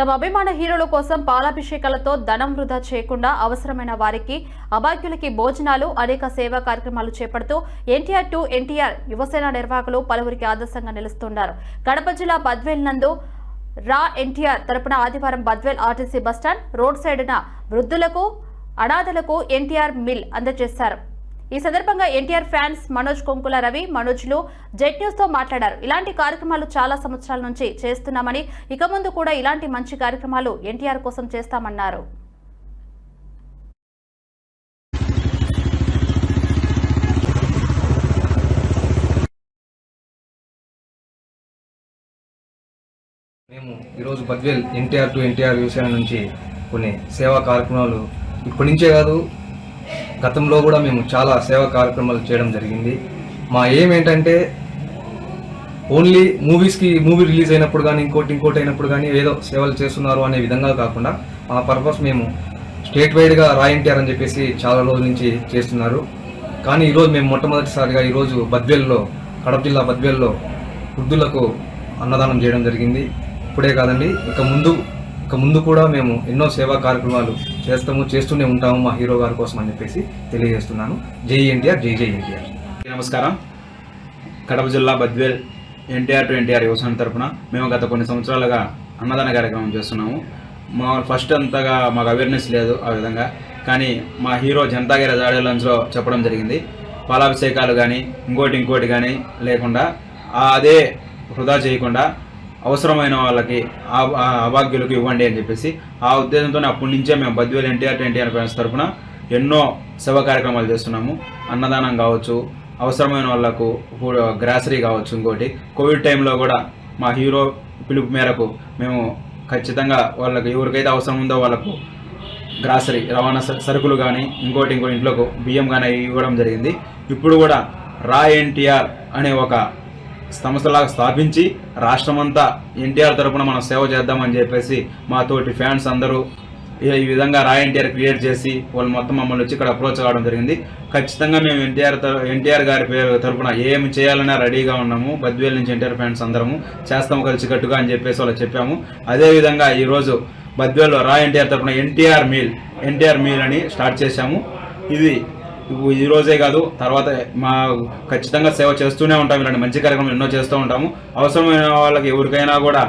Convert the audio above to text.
తమ అభిమాన హీరోల కోసం పాలాభిషేకాలతో ధనం వృధా చేయకుండా అవసరమైన వారికి అభాగ్యులకి భోజనాలు అనేక సేవా కార్యక్రమాలు చేపడుతూ ఎన్టీఆర్ టు ఎన్టీఆర్ యువసేన నిర్వాహకులు పలువురికి ఆదర్శంగా నిలుస్తున్నారు. కడప జిల్లా బద్వేల్ నందు రా ఎన్టీఆర్ తరపున ఆదివారం బద్వేల్ ఆర్టీసీ బస్టాండ్ రోడ్ సైడ్న వృద్ధులకు అనాథలకు ఎన్టీఆర్ మిల్ అందజేశారు. ఈ సందర్భంగా ఎన్టీఆర్ ఫ్యాన్స్ మనోజ్ కొంకుల రవి మనోజ్లు జెట్ న్యూస్తో మాట్లాడారు. ఇలాంటి కార్యక్రమాలు చాలా సంవత్సరాల నుంచి చేస్తున్నామని ఇక ముందు కూడా ఇలాంటి మంచి కార్యక్రమాలు ఎన్టీఆర్ కోసం చేస్తామన్నారు. మేము ఈరోజు బద్వేల్ ఎన్టీఆర్ టు ఎన్టీఆర్ యువసేన నుంచి కొన్ని సేవా కార్యక్రమాలు ఇప్పటి నుంచే కాదు గతంలో కూడా మేము చాలా సేవా కార్యక్రమాలు చేయడం జరిగింది. మా ఏం ఏంటంటే ఓన్లీ మూవీస్కి మూవీ రిలీజ్ అయినప్పుడు కానీ ఇంకోటి ఇంకోటి అయినప్పుడు కానీ ఏదో సేవలు చేస్తున్నారు అనే విధంగా కాకుండా మా పర్పస్ మేము స్టేట్ వైడ్గా రాయింటారని అని చెప్పేసి చాలా రోజుల నుంచి చేస్తున్నారు. కానీ ఈరోజు మేము మొట్టమొదటిసారిగా ఈరోజు బద్వేల్లో కడప జిల్లా బద్వేల్లో వృద్ధులకు అన్నదానం చేయడం జరిగింది. ఇప్పుడే కాదండి ఇక ముందు ఇక ముందు కూడా మేము ఎన్నో సేవా కార్యక్రమాలు చేస్తాము చేస్తూనే ఉంటాము మా హీరో గారి కోసం అని చెప్పేసి తెలియజేస్తున్నాను. జై ఎన్టీఆర్ జై జై ఎన్టీఆర్. నమస్కారం. కడప జిల్లా బద్వేల్ ఎన్టీఆర్ టు ఎన్టీఆర్ యువసేన తరపున మేము గత కొన్ని సంవత్సరాలుగా అన్నదాన కార్యక్రమం చేస్తున్నాము. మా ఫస్ట్ అంతగా మాకు అవేర్నెస్ లేదు ఆ విధంగా. కానీ మా హీరో జనతాగిరి జాడే లంచ్లో చెప్పడం జరిగింది. పాలాభిషేకాలు కానీ ఇంకోటి ఇంకోటి కానీ లేకుండా అదే వృధా చేయకుండా అవసరమైన వాళ్ళకి ఆ- ఆ అభాగ్యులకు ఇవ్వండి అని చెప్పేసి ఆ ఉద్దేశంతో అప్పటి నుంచే మేము బద్వేల్ ఎన్టీఆర్ టు ఎన్టీఆర్ ఫ్రెండ్స్ తరఫున ఎన్నో సేవ కార్యక్రమాలు చేస్తున్నాము. అన్నదానం కావచ్చు అవసరమైన వాళ్ళకు గ్రాసరీ కావచ్చు ఇంకోటి. కోవిడ్ టైంలో కూడా మా హీరో పిలుపు మేరకు మేము ఖచ్చితంగా వాళ్ళకి ఎవరికైతే అవసరం ఉందో వాళ్ళకు గ్రాసరీ రవాణా స- సరుకులు కానీ ఇంకోటి ఇంకోటి ఇంట్లోకి బియ్యం కానీ ఇవ్వడం జరిగింది. ఇప్పుడు కూడా రా ఎన్టీఆర్ అనే ఒక సంస్థలాగా స్థాపించి రాష్ట్రమంతా ఎన్టీఆర్ తరపున మనం సేవ చేద్దామని చెప్పేసి మా తోటి ఫ్యాన్స్ అందరూ ఈ- విధంగా రా ఎన్టీఆర్ క్రియేట్ చేసి వాళ్ళు మొత్తం మమ్మల్ని వచ్చి ఇక్కడ అప్రోచ్ కావడం జరిగింది. ఖచ్చితంగా మేము ఎన్టీఆర్ తర- ఎన్టీఆర్ గారి పేరు తరపున ఏం చేయాలన్నా రెడీగా ఉన్నాము. బద్వేల్ నుంచి ఎన్టీఆర్ ఫ్యాన్స్ అందరము చేస్తాము కలిసికట్టుగా అని చెప్పేసి వాళ్ళకి చెప్పాము. అదేవిధంగా ఈరోజు బద్వేల్లో రా ఎన్టీఆర్ తరపున ఎన్టీఆర్ మీల్ ఎన్టీఆర్ మీల్ అని స్టార్ట్ చేశాము. ఇది ఈ రోజే కాదు తర్వాత మా ఖచ్చితంగా సేవ చేస్తూనే ఉంటాం ఇలాంటి మంచి కార్యక్రమాలు ఎన్నో చేస్తూ ఉంటాము. అవసరమైన వాళ్ళకి ఎవరికైనా కూడా